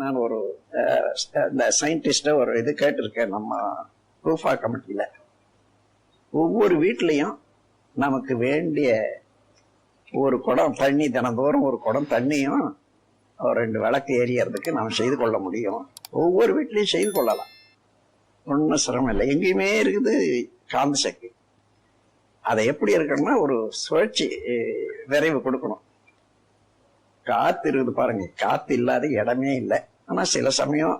நான் ஒரு இந்த சயின்டிஸ்ட ஒரு இது கேட்டிருக்கேன் நம்ம ரூஃபா கமிட்டியில ஒவ்வொரு வீட்லயும் நமக்கு வேண்டிய ஒரு குடம் தண்ணி தினந்தோறும் ஒரு குடம் தண்ணியும் ஒரு ரெண்டு விளக்கு எரியறதுக்கு நாம் செய்து கொள்ள முடியும். ஒவ்வொரு வீட்லயும் செய்து கொள்ளலாம். ஒன்றும் சிரமம் இல்லை. எங்கேயுமே இருக்குது காந்த சக்தி. அதை எப்படி இருக்கணும்னா ஒரு சுழற்சி விரைவு கொடுக்கணும். காத்து இருக்குது பாருங்க. காத்து இல்லாத இடமே இல்லை. ஆனா சில சமயம்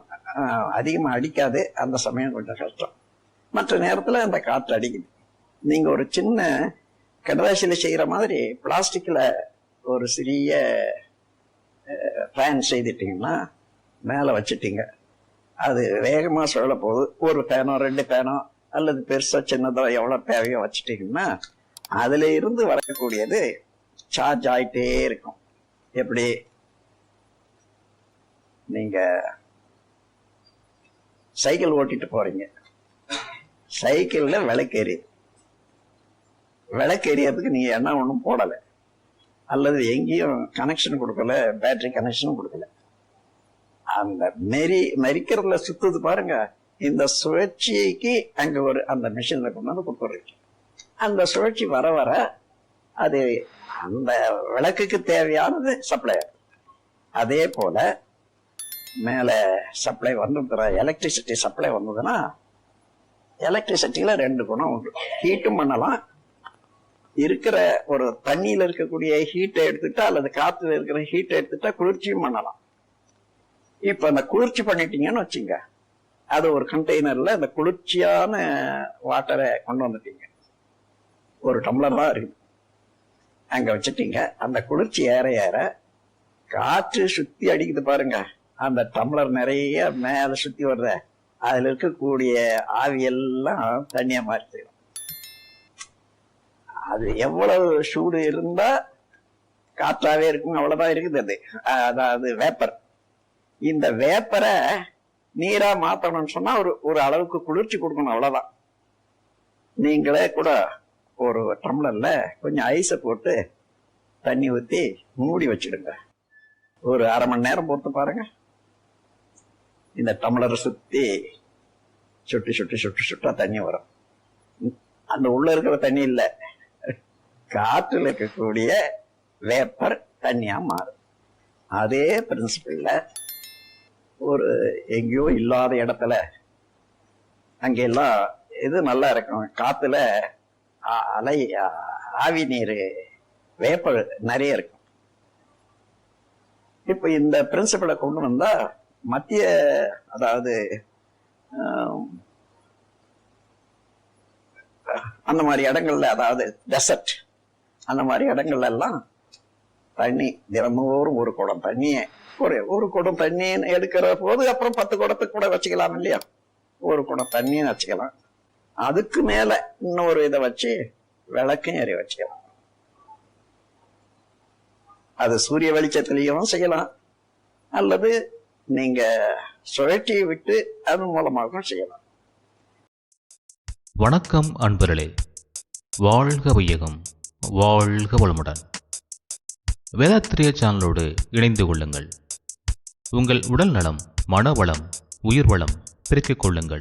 அதிகமா அடிக்காது. அந்த சமயம் கொஞ்சம் கஷ்டம். மற்ற நேரத்துல அந்த காற்று அடிக்குது. நீங்க ஒரு சின்ன கடதாசியில செய்யற மாதிரி பிளாஸ்டிக்ல ஒரு சிறிய ஃபேன் செய்துட்டீங்கன்னா மேலே வச்சுட்டீங்க. அது வேகமா சொல்ல போகுது. ஒரு ஃபேனோ ரெண்டு ஃபேனோ அல்லது பெருசா சின்னதோ எவ்வளவு தேவையோ வச்சுட்டீங்கன்னா அதுல இருந்து வரக்கூடியது சார்ஜ் ஆயிட்டே இருக்கும். எப்படி? நீங்க சைக்கிள் ஓட்டிட்டு போறீங்க. சைக்கிள்ல விளக்கேறி. விளக்கேறியதுக்கு விளக்கு நீங்க என்ன ஒன்றும் போடலை. அல்லது எங்கேயும் கனெக்ஷன் கொடுக்கல பேட்டரி கனெக்ஷனும் கொடுக்கல. அந்த மெரி மெரிக்கிறதுல சுத்துது பாருங்க. இந்த சுழற்சிக்கு அங்க ஒரு அந்த மிஷின்ல கொண்டு வந்து கொடுத்துறீங்க அந்த சுழற்சி வர வர அது அந்த விளக்குக்கு தேவையானது சப்ளை அதே போல மேல சப்ளை வந்து எலக்ட்ரிசிட்டி சப்ளை வந்ததுன்னா எலக்ட்ரிசிட்டியில ரெண்டு குணம் உண்டு. ஹீட்டும் பண்ணலாம். இருக்கிற ஒரு தண்ணியில இருக்கக்கூடிய ஹீட்டை எடுத்துட்டா அல்லது காத்துல இருக்கிற ஹீட்டை எடுத்துட்டா குளிர்ச்சியும் பண்ணலாம். இப்ப அந்த குளிர்ச்சி பண்ணிட்டீங்கன்னு வச்சுங்க. அது ஒரு கண்டெய்னர்ல அந்த குளிர்ச்சியான வாட்டரை கொண்டு வந்துட்டீங்க. ஒரு டம்ளர் தான் இருக்குது அங்க வச்சுட்டீங்க. அந்த குளிர்ச்சி ஏற ஏற காற்று சுத்தி அடிக்குது பாருங்க. அந்த டம்ளர் நிறைய மேல சுத்தி வருத அதுல இருக்கக்கூடிய ஆவியெல்லாம் தண்ணியா மாறிடும் அது எவ்வளவு சூடு இருந்தா காற்றாவே இருக்கும் அவ்வளவுதான் இருக்குது அது. அதாவது வேப்பர். இந்த வேப்பரை நீரா மாத்தணும்னு சொன்னா ஒரு ஒரு அளவுக்கு குளிர்ச்சி கொடுக்கணும் அவ்வளவுதான். நீங்களே கூட ஒரு டம்ளர்ல கொஞ்சம் ஐஸை போட்டு தண்ணி ஊத்தி மூடி வச்சுடுங்க. ஒரு அரை மணி நேரம் பொறுத்து பாருங்க. இந்த டம்ளரை சுத்தி சுட்டு சுட்டு சுட்டு சுட்டா தண்ணி வரும். அந்த உள்ள இருக்கிற தண்ணி இல்லை. காற்றுல இருக்கக்கூடிய வேப்பர் தண்ணியா மாறும். அதே பிரின்சிபிளில் ஒரு எங்கேயோ இல்லாத இடத்துல அங்கெல்லாம் இது நல்லா இருக்கும். காத்துல அலை ஆவி நீர் வேப்ப நிறைய இருக்கும் இப்போ இந்த பிரின்சிபலை கொண்டு வந்தா மத்திய அதாவது அந்த மாதிரி இடங்கள்ல அதாவது டெசர்ட் அந்த மாதிரி இடங்கள்ல எல்லாம் தண்ணி தினமும் ஒரு குடம் தண்ணியே ஒரு ஒரு குடம் தண்ணின்னு எடுக்கிற போது அப்புறம் பத்து குடத்துக்கு கூட வச்சுக்கலாம் இல்லையா? ஒரு குடம் தண்ணின்னு வச்சுக்கலாம். அதுக்கு மேல இன்னொரு இதை வச்சு விளக்கும் எரிய வச்சுக்கலாம் அது சூரிய வெளிச்சத்திலையும் செய்யலாம். அல்லது நீங்க சுழற்சியை விட்டு அது மூலமாகவும் செய்யலாம். வணக்கம் அன்பர்களே. வாழ்க வையகம் வாழ்க வளமுடன். வேதாத்திரிய சேனலோடு இணைந்து கொள்ளுங்கள். உங்கள் உடல் நலம் மனவளம் உயிர் வளம் பெருக்கிக் கொள்ளுங்கள்.